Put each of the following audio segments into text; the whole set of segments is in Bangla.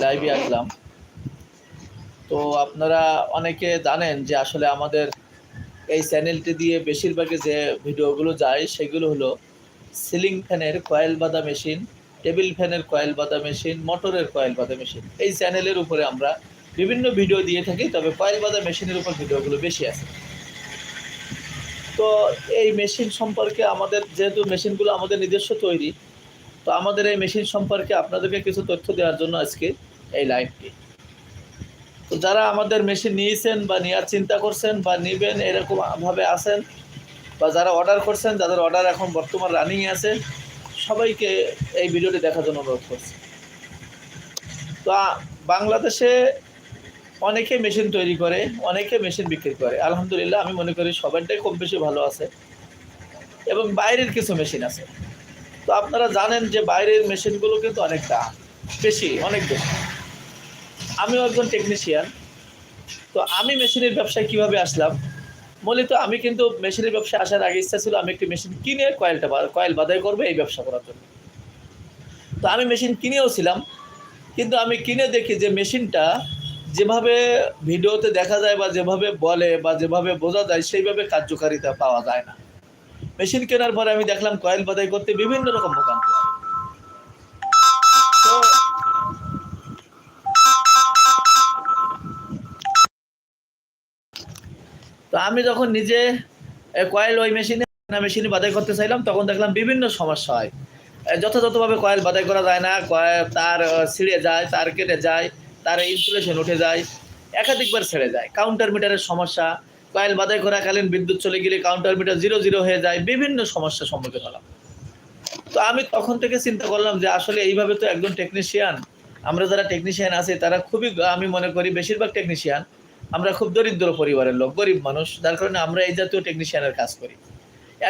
লাইভে আসলাম। তো আপনারা অনেকে জানেন যে আসলে আমাদের এই চ্যানেলটি দিয়ে বেশিরভাগই যে ভিডিওগুলো যায়, সেগুলো হলো সিলিং ফ্যানের কয়েল বাঁধা মেশিন টেবিল ফ্যানের কয়েল বাঁধা মেশিন মোটরের কয়েল বাঁধা মেশিন এই চ্যানেলের উপরে আমরা বিভিন্ন ভিডিও দিয়ে থাকি, তবে কয়েল বাঁধা মেশিনের উপর ভিডিওগুলো বেশি আছে। তো এই মেশিন সম্পর্কে আমাদের, যেহেতু মেশিনগুলো আমাদের নিজস্ব তৈরি তো আমাদের এই মেশিন সম্পর্কে আপনাদেরকে কিছু তথ্য দেওয়ার জন্য আজকে এই লাইভটি তো যারা আমাদের মেশিন নিয়েছেন বা নেওয়ার চিন্তা করছেন বা নেবেন, এরকমভাবে আছেন বা যারা অর্ডার করছেন, যাদের অর্ডার এখন বর্তমান রানিং আছে, সবাইকে এই ভিডিওটি দেখার জন্য অনুরোধ করছি। তো বাংলাদেশে অনেকে মেশিন তৈরি করে, অনেকে মেশিন বিক্রি করে। আলহামদুলিল্লাহ, আমি মনে করি সবারটাই কম বেশি ভালো আছে। এবং বাইরের কিছু মেশিন আছে। তো আপনারা জানেন যে বাইরের মেশিনগুলো কিন্তু অনেক দাম বেশি, অনেক বেশি। আমিও একজন টেকনিশিয়ান তো আমি মেশিনের ব্যবসায় কীভাবে আসলাম? মূলত আমি কিন্তু মেশিনের ব্যবসায় আসার আগে ইচ্ছা ছিল আমি একটি মেশিন কিনে কয়েলটা কয়েল বাদাই করব এই ব্যবসা করার জন্য। তো আমি মেশিন কিনেও ছিলাম, কিন্তু আমি কিনে দেখি যে মেশিনটা যেভাবে ভিডিওতে দেখা যায় বা যেভাবে বলে বা যেভাবে বোঝা যায় সেইভাবে কার্যকারিতা পাওয়া যায় না। মেশিন কেনার পরে আমি দেখলাম কয়েল বাদাই করতে বিভিন্ন রকম ভোগান্তি। তো তো আমি যখন নিজে কয়েল ওই মেশিনে মেশিনে বাদাই করতে চাইলাম, তখন দেখলাম বিভিন্ন সমস্যা হয় যথাযথভাবে কয়েল বাদাই করা যায় না তার ছিঁড়ে যায়, তার কেটে যায়, তার ইনসুলেশন উঠে যায়, একাধিকবার ছেড়ে যায় কাউন্টার মিটারের সমস্যা কয়েল বাদাই করাকালীন বিদ্যুৎ চলে গেলে কাউন্টার মিটার জিরো জিরো হয়ে যায়, বিভিন্ন সমস্যার সম্মুখীন হলাম। তো আমি তখন থেকে চিন্তা করলাম যে আসলে এইভাবে তো একজন টেকনিশিয়ান আমরা যারা টেকনিশিয়ান আছে, তারা খুবই, আমি মনে করি বেশিরভাগ টেকনিশিয়ান আমরা খুব দরিদ্র পরিবারের লোক, গরিব মানুষ, যার কারণে আমরা এই জাতীয় টেকনিশিয়ানের কাজ করি।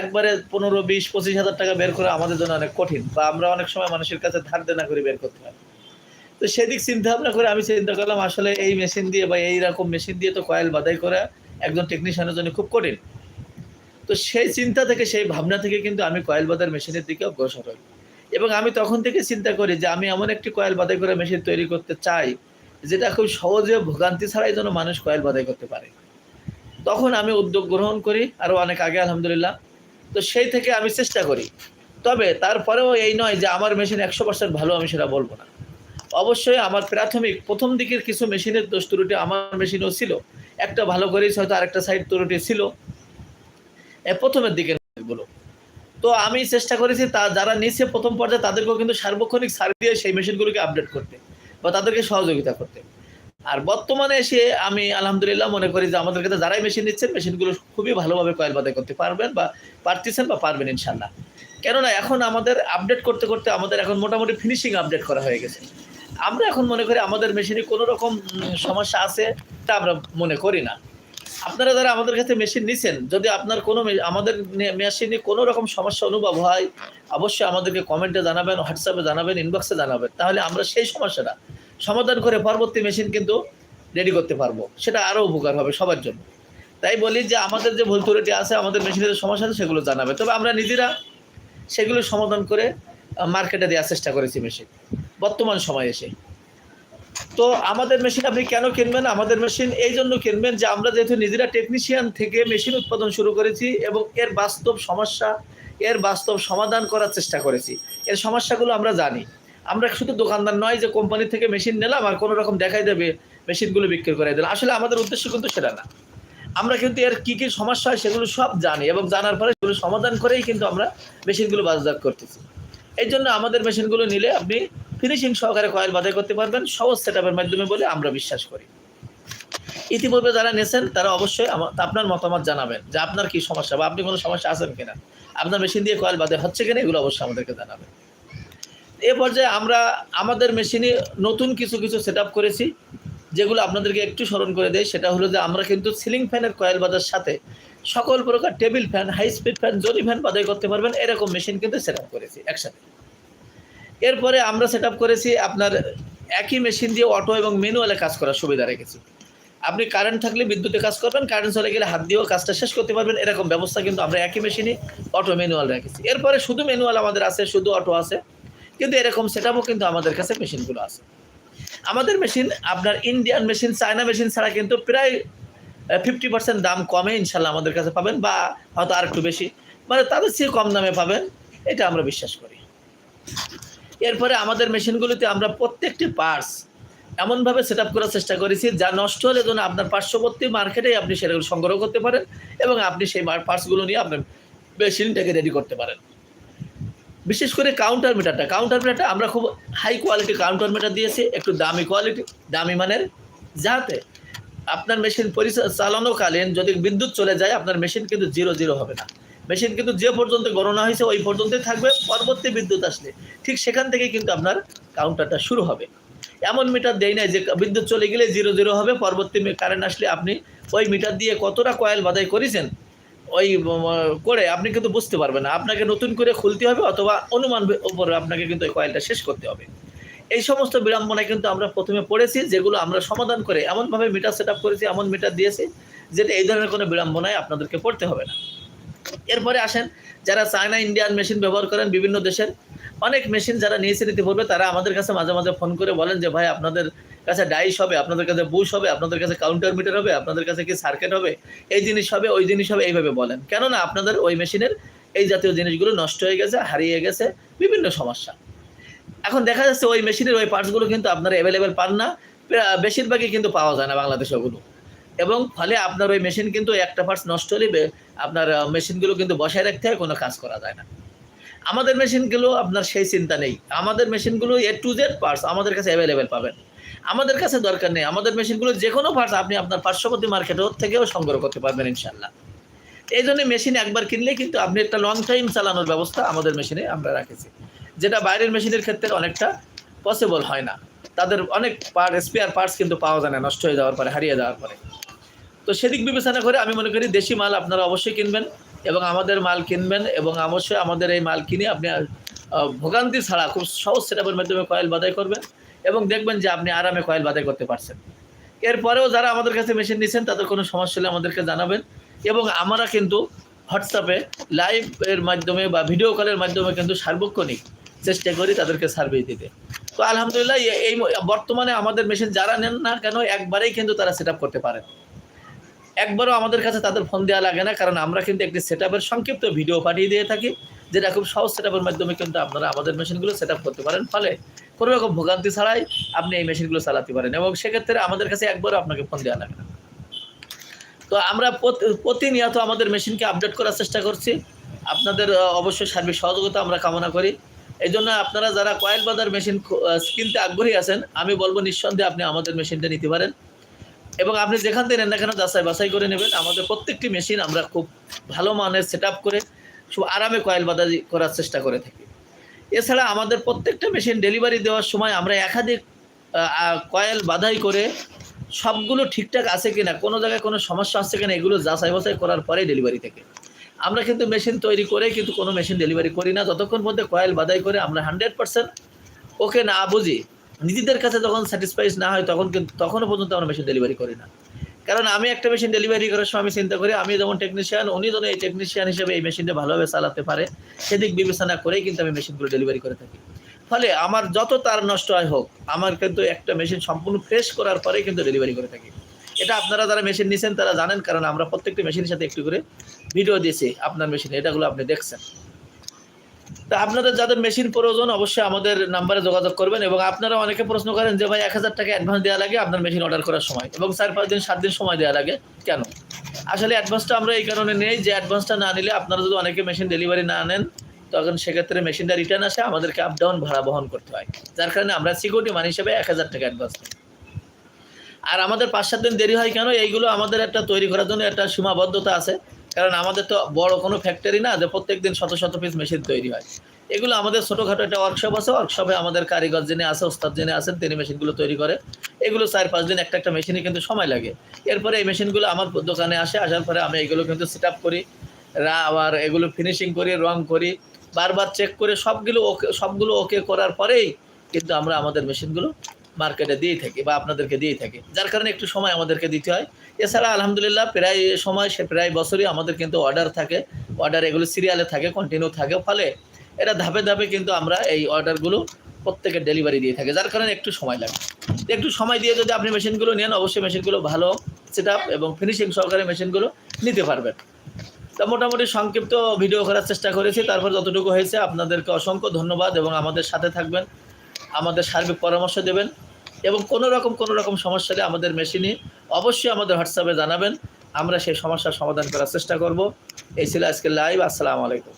একবারে পনেরো, বিশ, পঁচিশ হাজার টাকা বের করা আমাদের জন্য অনেক কঠিন বা আমরা অনেক সময় মানুষের কাছে ধার দেনা করে বের করতে পারি তো সেদিক চিন্তা ভাবনা করে আমি চিন্তা করলাম আসলে এই মেশিন দিয়ে বা এই রকম মেশিন দিয়ে তো কয়েল বাদাই করা একজন টেকনিশিয়ানের জন্য খুব কঠিন। তো সেই চিন্তা থেকে, সেই ভাবনা থেকে কিন্তু আমি কয়েল বাদার মেশিনের দিকে অগ্রসর হই। এবং আমি তখন থেকে চিন্তা করি যে আমি এমন একটি কয়েল বাদাই করা মেশিন তৈরি করতে চাই, যেটা খুব সহজে ভোগান্তি ছাড়াই যেন মানুষ কয়েল বাদাই করতে পারে। তখন আমি উদ্যোগ গ্রহণ করি, আরও অনেক আগে, আলহামদুলিল্লাহ। তো সেই থেকে আমি চেষ্টা করি। তবে তারপরেও এই নয় যে আমার মেশিন একশো পার্সেন্ট ভালো, আমি সেটা বলব না। অবশ্যই আমার প্রাথমিক প্রথম দিকের কিছু মেশিনের দোষ ত্রুটি আমার মেশিনও ছিল। একটা ভালো করেই হয়তো আরেকটা সাইড ত্রুটি ছিল। প্রথমের দিকেরগুলো তো আমি চেষ্টা করেছি তা যারা নিচ্ছে প্রথম পর্যায়ে তাদেরকেও কিন্তু সার্বক্ষণিক সার দিয়ে সেই মেশিনগুলোকে আপডেট করতে বা তাদেরকে সহযোগিতা করতে। আর বর্তমানে এসে আমি আলহামদুলিল্লাহ মনে করি যে আমাদের কাছে যারাই মেশিন নিচ্ছেন মেশিনগুলো খুবই ভালোভাবে কয়েল বাদাই করতে পারবেন বা পারতেছেন বা পারবেন ইনশাল্লাহ কেননা এখন আমাদের আপডেট করতে করতে আমাদের এখন মোটামুটি ফিনিশিং আপডেট করা হয়ে গেছে। আমরা এখন মনে করি আমাদের মেশিনে কোনো রকম সমস্যা আছে তা আমরা মনে করি না। আপনারা যারা আমাদের কাছে মেশিন নিছেন, যদি আপনার কোনো আমাদের মেশিনে কোনো রকম সমস্যা অনুভব হয়, অবশ্যই আমাদেরকে কমেন্টে জানাবেন হোয়াটসঅ্যাপে জানাবেন ইনবক্সে জানাবেন। তাহলে আমরা সেই সমস্যাটা সমাধান করে পরবর্তী মেশিন কিন্তু রেডি করতে পারব। সেটা আরও উপকার হবে সবার জন্য। তাই বলি যে, আমাদের যে ভুল ত্রুটি আছে, আমাদের মেশিনের যে সমস্যা আছে, সেগুলো জানাবে। তবে আমরা নিজেরা সেগুলো সমাধান করে মার্কেটে দেওয়ার চেষ্টা করেছি মেশিন বর্তমান সময়ে এসে। তো আমাদের মেশিন আপনি কেন কিনবেন? আমাদের মেশিন এই জন্য কিনবেন যে আমরা যেহেতু নিজেরা টেকনিশিয়ান থেকে মেশিন উৎপাদন শুরু করেছি এবং এর বাস্তব সমস্যা, এর বাস্তব সমাধান করার চেষ্টা করেছি। এর সমস্যাগুলো আমরা জানি। আমরা শুধু দোকানদার নয় যে কোম্পানি থেকে মেশিন নিলাম আর কোনো রকম দেখাই দেবে মেশিনগুলো বিক্রি করে দিলাম। আসলে আমাদের উদ্দেশ্য কিন্তু সেটা না। আমরা কিন্তু এর কী কী সমস্যা হয় সেগুলো সব জানি এবং জানার পরে সেগুলো সমাধান করেই কিন্তু আমরা মেশিনগুলো বাজারজাত করতেছি। এই জন্য আমাদের মেশিনগুলো নিলে আপনি ফিনিশিং সহকারে কয়েল বাধাই করতে পারবেন, সহজ সেট মাধ্যমে বলে আমরা বিশ্বাস করি। ইতিপূর্বে যারা নিয়েছেন তারা অবশ্যই আপনার মতামত জানাবেন যে আপনার কি সমস্যা বা আপনি কোনো সমস্যা আছেন কিনা। আপনার মেশিন দিয়ে কয়েল বাদে হচ্ছে কিনা, এগুলো অবশ্যই আমাদেরকে জানাবেন। এ পর্যায়ে আমরা আমাদের মেশিনে নতুন কিছু কিছু সেট করেছি, যেগুলো আপনাদেরকে একটু স্মরণ করে দেয় সেটা হলো যে আমরা কিন্তু সিলিং ফ্যানের কয়েল বাজার সাথে সকল প্রকার table fan high speed fan জরি ফ্যান বাদাই করতে পারবেন। এরকম মেশিন কিন্তু সেট করেছি একসাথে। এরপরে আমরা সেট করেছি আপনার একই মেশিন দিয়ে অটো এবং ম্যানুয়ালে কাজ করার সুবিধা রেখেছি। আপনি কারেন্ট থাকলে বিদ্যুতে কাজ করবেন কারেন্ট চলে গেলে হাত দিয়েও কাজটা শেষ করতে পারবেন, এরকম ব্যবস্থা কিন্তু আমরা একই মেশিনে অটো ম্যানুয়াল রেখেছি। এরপরে শুধু ম্যানুয়াল আমাদের আছে, শুধু অটো আছে, কিন্তু এরকম সেট কিন্তু আমাদের কাছে মেশিনগুলো আছে। আমাদের মেশিন আপনার ইন্ডিয়ান মেশিন চায়না মেশিন ছাড়া কিন্তু প্রায় ফিফটি পার্সেন্ট দাম কমে ইনশাল্লাহ আমাদের কাছে পাবেন বা হয়তো আর একটু বেশি। মানে তাদের চেয়ে কম দামে পাবেন, এটা আমরা বিশ্বাস করি। এরপরে আমাদের মেশিনগুলিতে আমরা প্রত্যেকটি পার্টস এমনভাবে সেট আপ করার চেষ্টা করেছি, যা নষ্ট হলে যেন আপনার পার্শ্ববর্তী মার্কেটেই আপনি সেগুলো সংগ্রহ করতে পারেন এবং আপনি সেই পার্টসগুলো নিয়ে আপনার মেশিনটাকে রেডি করতে পারেন। বিশেষ করে কাউন্টার মিটারটা কাউন্টার মিটারটা আমরা খুব হাই কোয়ালিটি কাউন্টার মিটার দিয়েছি, একটু দামি কোয়ালিটি দামি মানের, যাতে আপনার মেশিন চালানোকালীন যদি বিদ্যুৎ চলে যায়, আপনার মেশিন কিন্তু জিরো জিরো হবে না। মেশিন কিন্তু যে পর্যন্ত গণনা হয়েছে, ওই পর্যন্তই থাকবে, পরবর্তী বিদ্যুৎ আসলে। ঠিক সেখান থেকে কিন্তু আপনার কাউন্টারটা শুরু হবে। এমন মিটার দেয় নাই যে বিদ্যুৎ চলে গেলে জিরো জিরো হবে, পরবর্তী কারেন্ট আসলে আপনি ওই মিটার দিয়ে কতটা কয়েল বাদাই করেছেন, ওই করে আপনি কিন্তু বুঝতে পারবেন না। আপনাকে নতুন করে খুলতে হবে অথবা অনুমান উপরে আপনাকে কিন্তু ওই কয়েলটা শেষ করতে হবে। এই সমস্ত বিড়ম্বনায় কিন্তু আমরা প্রথমে পড়েছি, যেগুলো আমরা সমাধান করে এমনভাবে মিটার সেট করেছি, এমন মিটার দিয়েছি, যেটা এই ধরনের কোনো বিড়ম্বনায় আপনাদেরকে পড়তে হবে না। এরপরে আসেন, যারা চায়না ইন্ডিয়ান মেশিন ব্যবহার করেন বিভিন্ন দেশের, অনেক মেশিন যারা নিয়েছে ইতিপূর্বে, তারা আমাদের কাছে মাঝে মাঝে ফোন করে বলেন যে, ভাই, আপনাদের কাছে ডাইস হবে, আপনাদের কাছে বুশ হবে, আপনাদের কাছে কাউন্টার মিটার হবে, আপনাদের কাছে কি সার্কিট হবে? এই জিনিস হবে, ওই জিনিস হবে, এইভাবে বলেন। কেননা আপনাদের ওই মেশিনের এই জাতীয় জিনিসগুলো নষ্ট হয়ে গেছে, হারিয়ে গেছে, বিভিন্ন সমস্যা। এখন দেখা যাচ্ছে ওই মেশিনের ওই পার্টসগুলো কিন্তু আপনারা অ্যাভেলেবেল পান না বেশিরভাগই কিন্তু পাওয়া যায় না বাংলাদেশে ওগুলো। এবং ফলে আপনার ওই মেশিন কিন্তু একটা পার্টস নষ্ট হলে আপনার মেশিনগুলো কিন্তু বসায় রাখতে হয় কোনো কাজ করা যায় না। আমাদের মেশিনগুলো আপনার সেই চিন্তা নেই। আমাদের মেশিনগুলো এ টু জেড পার্টস আমাদের কাছে অ্যাভেলেবেল পাবেন। আমাদের কাছে দরকার নেই। আমাদের মেশিনগুলো যে কোনো পার্টস আপনি আপনার পার্শ্ববর্তী মার্কেটের থেকেও সংগ্রহ করতে পারবেন ইনশাল্লাহ এই জন্য মেশিন একবার কিনলে কিন্তু আপনি একটা লং টাইম চালানোর ব্যবস্থা আমাদের মেশিনে আমরা রাখেছি। যেটা বাইরের মেশিনের ক্ষেত্রে অনেকটা পসিবল হয় না। তাদের অনেক পার্ট স্পেয়ার পার্টস কিন্তু পাওয়া যায় না, নষ্ট হয়ে যাওয়ার পরে, হারিয়ে যাওয়ার পরে। তো সেদিক বিবেচনা করে আমি মনে করি দেশি মাল আপনারা অবশ্যই কিনবেন এবং আমাদের মাল কিনবেন এবং অবশ্যই আমাদের এই মাল কিনে আপনি ভোগান্তি ছাড়া খুব সহজ সেটাপের মাধ্যমে কয়েল বাদাই করবেন এবং দেখবেন যে আপনি আরামে কয়েল বাদাই করতে পারছেন। এরপরেও যারা আমাদের কাছে মেশিন নিচ্ছেন তাদের কোনো সমস্যা হলে আমাদেরকে জানাবেন এবং আমরা কিন্তু হোয়াটসঅ্যাপে লাইভ এর মাধ্যমে বা ভিডিও কলের মাধ্যমে কিন্তু সার্বক্ষণিক চেষ্টা করি তাদেরকে সার্ভিস দিতে। তো আলহামদুলিল্লাহ এই বর্তমানে আমাদের মেশিন যারা নেন না কেন একবারেই কিন্তু তারা সেট করতে পারেন। একবারও আমাদের কাছে তাদের ফোন দেওয়া লাগে না, কারণ আমরা কিন্তু একটি সেট সংক্ষিপ্ত ভিডিও পাঠিয়ে দিয়ে থাকি, যেটা খুব সহজ সেট মাধ্যমে কিন্তু আপনারা আমাদের মেশিনগুলো সেট করতে পারেন। ফলে কোনো রকম ভোগান্তি ছাড়াই আপনি এই মেশিনগুলো চালাতে পারেন এবং সেক্ষেত্রে আমাদের কাছে একবারও আপনাকে ফোন দেওয়া লাগে না। তো আমরা প্রতিনিয়ত আমাদের মেশিনকে আপডেট করার চেষ্টা করছি। আপনাদের অবশ্যই সার্বিক সহযোগিতা আমরা কামনা করি। এই জন্য আপনারা যারা কয়েল বাজার মেশিন কিনতে আগ্রহী আছেন, আমি বলব নিঃসন্দেহে আপনি আমাদের মেশিনটা নিতে পারেন। এবং আপনি যেখান থেকে নেন না কেন, যাচাই বাছাই করে নেবেন। আমাদের প্রত্যেকটি মেশিন আমরা খুব ভালো মানের সেট করে খুব আরামে কয়েল বাদাজি করার চেষ্টা করে থাকি। এছাড়া আমাদের প্রত্যেকটা মেশিন ডেলিভারি দেওয়ার সময় আমরা একাধিক কয়েল বাধাই করে সবগুলো ঠিকঠাক আছে কিনা, কোনো জায়গায় কোনো সমস্যা আছে কিনা, এগুলো যাচাই বাছাই করার পরেই ডেলিভারি থেকে। আমরা কিন্তু মেশিন তৈরি করে কিন্তু কোনো মেশিন ডেলিভারি করি না। যতক্ষণ মধ্যে কয়েল বাধাই করে আমরা হান্ড্রেড পার্সেন্ট ওকে না বুঝি নিজেদের কাছে যখন স্যাটিসফাইড না হয়, তখন কিন্তু তখনও পর্যন্ত আমরা মেশিন ডেলিভারি করি না। কারণ আমি একটা মেশিন ডেলিভারি করার সময় আমি চিন্তা করি, আমি যেমন টেকনিশিয়ান উনি যেন এই টেকনিশিয়ান হিসেবে এই মেশিনটা ভালোভাবে চালাতে পারে, সেদিক বিবেচনা করেই কিন্তু আমি মেশিনগুলো ডেলিভারি করে থাকি। ফলে আমার যত তার নষ্ট হয় হোক, আমার কিন্তু একটা মেশিন সম্পূর্ণ ফ্রেশ করার পরেই কিন্তু ডেলিভারি করে থাকি। এটা আপনারা যারা মেশিন নিছেন, তারা জানেন, কারণ আমরা প্রত্যেকটি মেশিনের সাথে একটু করে ভিডিও দিয়েছি আপনার মেশিন এটাগুলো আপনি দেখছেন। তা আপনাদের যাদের মেশিন প্রয়োজন, অবশ্যই আমাদের নাম্বারে যোগাযোগ করবেন এবং আপনারা অনেকে প্রশ্ন করেন যে, ভাই, এক হাজার টাকা অ্যাডভান্স দেওয়া লাগে আপনার মেশিন অর্ডার করার সময়? এবং চার, পাঁচ দিন, সাত দিন সময় দেওয়া লাগে। কেন? আসলে অ্যাডভান্সটা আমরা এই কারণে নেই যে অ্যাডভান্সটা না নিলে আপনারা যদি অনেকে মেশিন ডেলিভারি না নেন, তখন সেক্ষেত্রে মেশিনটা রিটার্ন আসে, আমাদেরকে আপ ডাউন ভাড়া বহন করতে হয়। যার কারণে আমরা সিকিউরিটি মানি হিসেবে এক হাজার টাকা অ্যাডভান্স নিই। আর আমাদের পাঁচ, সাত দিন দেরি হয় কেন? এইগুলো আমাদের একটা তৈরি করার জন্য একটা সীমাবদ্ধতা আছে। কারণ আমাদের তো বড় কোনো ফ্যাক্টরি না যে প্রত্যেক দিন শত শত পিস মেশিন তৈরি হয়। এগুলো আমাদের ছোটোখাটো একটা ওয়ার্কশপ আছে ওয়ার্কশপে আমাদের কারিগর যিনি আছে, ওস্তাদ যিনি আছেন, তিনি মেশিনগুলো তৈরি করে। এগুলো চার পাঁচ দিন একটা একটা মেশিনে কিন্তু সময় লাগে। এরপরে এই মেশিনগুলো আমার দোকানে আসে, আসার পরে আমি এগুলো কিন্তু সেট আপ করি আবার এগুলো ফিনিশিং করি, রং করি, বারবার চেক করে সবগুলো ওকে সবগুলো ওকে করার পরেই কিন্তু আমরা আমাদের মেশিনগুলো মার্কেটে দিয়ে থাকি বা আপনাদেরকে দিয়ে থাকি। যার কারণে একটু সময় আমাদেরকে দিতে হয়। এছাড়া আলহামদুলিল্লাহ প্রায় সময় সে প্রায় বছরই আমাদের কিন্তু অর্ডার থাকে। অর্ডার এগুলো সিরিয়ালে থাকে কন্টিনিউ থাকে। ফলে এটা ধাপে ধাপে কিন্তু আমরা এই অর্ডারগুলো প্রত্যেকের ডেলিভারি দিয়ে থাকে। যার কারণে একটু সময় লাগে। একটু সময় দিয়ে যদি আপনি মেশিনগুলো নেন, অবশ্যই মেশিনগুলো ভালো সেট এবং ফিনিশিং সহকারে মেশিনগুলো নিতে পারবেন। তা মোটামুটি সংক্ষিপ্ত ভিডিও করার চেষ্টা করেছি। তারপর যতটুকু হয়েছে, আপনাদেরকে অসংখ্য ধন্যবাদ এবং আমাদের সাথে থাকবেন। আমাদের সার্বিক পরামর্শ দেবেন। এবং কোনো রকম কোনো রকম সমস্যা হলে আমাদের মেশিনে অবশ্যই আমাদের হোয়াটসঅ্যাপে জানাবেন। আমরা সেই সমস্যার সমাধান করার চেষ্টা করব। এই ছিল আজকে লাইভ আসসালামু আলাইকুম।